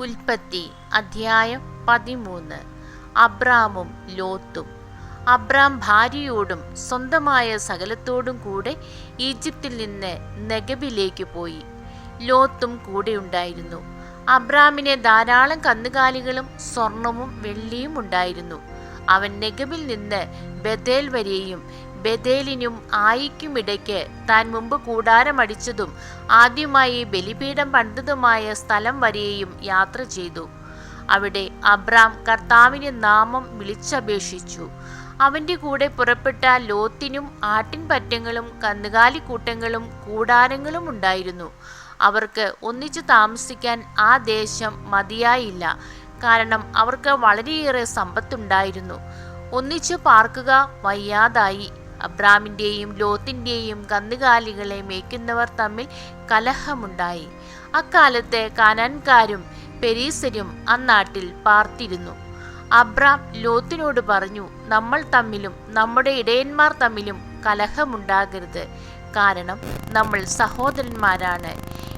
ഉൽപ്പത്തി അധ്യായം പതിമൂന്ന്. അബ്രാമും ലോത്തും. അബ്രാം ഭാര്യയോടും സ്വന്തമായ സകലത്തോടും കൂടെ ഈജിപ്തിൽ നിന്ന് നെഗബിലേക്ക് പോയി. ലോത്തും കൂടെയുണ്ടായിരുന്നു അബ്രാമിന് ധാരാളം കന്നുകാലികളും സ്വർണവും വെള്ളിയും ഉണ്ടായിരുന്നു. അവൻ നെഗബിൽ നിന്ന് ബദേൽ വരെയും ബദേലിനും ആയിക്കുമിടയ്ക്ക് താൻ മുമ്പ് കൂടാരമടിച്ചതും ആദ്യമായി ബലിപീഠം പണ്ടതുമായ സ്ഥലം വരെയും യാത്ര ചെയ്തു. അവിടെ അബ്രാം കർത്താവിന്റെ നാമം വിളിച്ചപേക്ഷിച്ചു. അവന്റെ കൂടെ പുറപ്പെട്ട ലോത്തിനും ആട്ടിൻപറ്റങ്ങളും കന്നുകാലിക്കൂട്ടങ്ങളും കൂടാരങ്ങളും ഉണ്ടായിരുന്നു. അവർക്ക് ഒന്നിച്ചു താമസിക്കാൻ ആ ദേശം മതിയായില്ല. കാരണം അവർക്ക് വളരെയേറെ സമ്പത്തുണ്ടായിരുന്നു. ഒന്നിച്ചു പാർക്കുക വയ്യാതായി. അബ്രാമിന്റെയും ലോത്തിന്റെയും കന്നുകാലികളെ മേയ്ക്കുന്നവർ തമ്മിൽ കലഹമുണ്ടായി. അക്കാലത്ത് കാനാൻകാരും പെരീസരും അന്നാട്ടിൽ പാർത്തിരുന്നു. അബ്രാം ലോത്തിനോട് പറഞ്ഞു നമ്മൾ തമ്മിലും നമ്മുടെ ഇടയന്മാർ തമ്മിലും കലഹമുണ്ടാകരുത്. കാരണം നമ്മൾ സഹോദരന്മാരാണ്.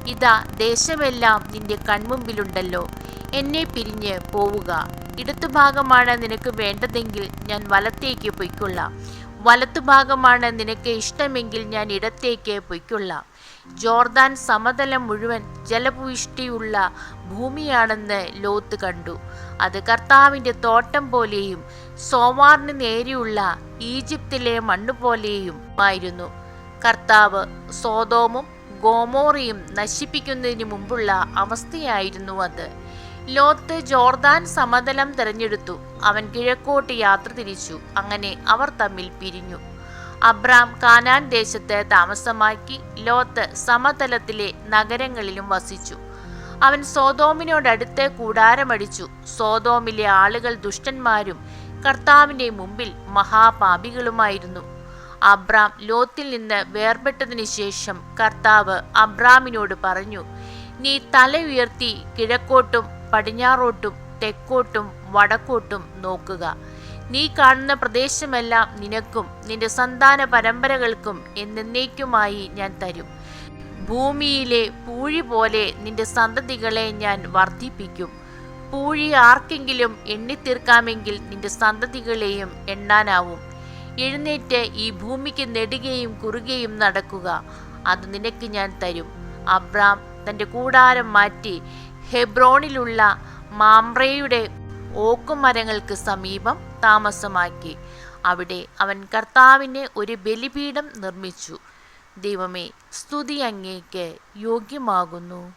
ഇതാ ദേശമെല്ലാം നിന്റെ കൺമുമ്പിലുണ്ടല്ലോ. എന്നെ പിരിഞ്ഞ് പോവുക. ഇടത്തുഭാഗമാണ് നിനക്ക് വേണ്ടതെങ്കിൽ ഞാൻ വലത്തേക്ക് പൊയ്ക്കൊള്ളാം. വലത്തുഭാഗമാണ് നിനക്ക് ഇഷ്ടമെങ്കിൽ ഞാൻ ഇടത്തേക്ക് പൊയ്ക്കൊള്ളാം. ജോർദാൻ സമതലം മുഴുവൻ ജലപുഷ്ടിയുള്ള ഭൂമിയാണെന്ന് ലോത്ത് കണ്ടു. അത് കർത്താവിന്റെ തോട്ടം പോലെയും സോമാറിന് നേരെയുള്ള ഈജിപ്തിലെ മണ്ണുപോലെയും ആയിരുന്നു. കർത്താവ് സോതോമും ഗോമോറിയും നശിപ്പിക്കുന്നതിന് മുമ്പുള്ള അവസ്ഥയായിരുന്നു അത്. ലോത്ത് ജോർദാൻ സമതലം തിരഞ്ഞെടുത്തു. അവൻ കിഴക്കോട്ട് യാത്ര തിരിച്ചു. അങ്ങനെ അവർ തമ്മിൽ പിരിഞ്ഞു. അബ്രാം കാനാൻ ദേശത്ത് താമസമാക്കി ലോത്ത് സമതലത്തിലെ നഗരങ്ങളിലും വസിച്ചു. അവൻ സോതോമിനോടടുത്ത് കൂടാരമടിച്ചു. സോതോമിലെ ആളുകൾ ദുഷ്ടന്മാരും കർത്താവിന്റെ മുമ്പിൽ മഹാപാപികളുമായിരുന്നു. അബ്രാം ലോത്തിൽ നിന്ന് വേർപെട്ടതിനു ശേഷം കർത്താവ് അബ്രാമിനോട് പറഞ്ഞു നീ തല ഉയർത്തി കിഴക്കോട്ടും പടിഞ്ഞാറോട്ടും തെക്കോട്ടും വടക്കോട്ടും നോക്കുക. നീ കാണുന്ന പ്രദേശമെല്ലാം നിനക്കും നിന്റെ സന്താന പരമ്പരകൾക്കും എന്നേക്കുമായി ഞാൻ തരും. ഭൂമിയിലെ പൂഴി പോലെ നിന്റെ സന്തതികളെ ഞാൻ വർദ്ധിപ്പിക്കും. പൂഴി ആർക്കെങ്കിലും എണ്ണിത്തീർക്കാമെങ്കിൽ നിന്റെ സന്തതികളെയും എണ്ണാനാവും. എഴുന്നേറ്റ് ഈ ഭൂമിക്ക് നെടുകയും കുറുകയും നടക്കുക. അത് നിനക്ക് ഞാൻ തരും. അബ്രാം തന്റെ കൂടാരം മാറ്റി ഹെബ്രോണിലുള്ള മാമ്രയുടെ ഓക്കുമരങ്ങൾക്ക് സമീപം താമസമാക്കി. അവിടെ അവൻ കർത്താവിന് ഒരു ബലിപീഠം നിർമ്മിച്ചു. ദൈവമേ സ്തുതി അങ്ങേക്ക് യോഗ്യമാകുന്നു.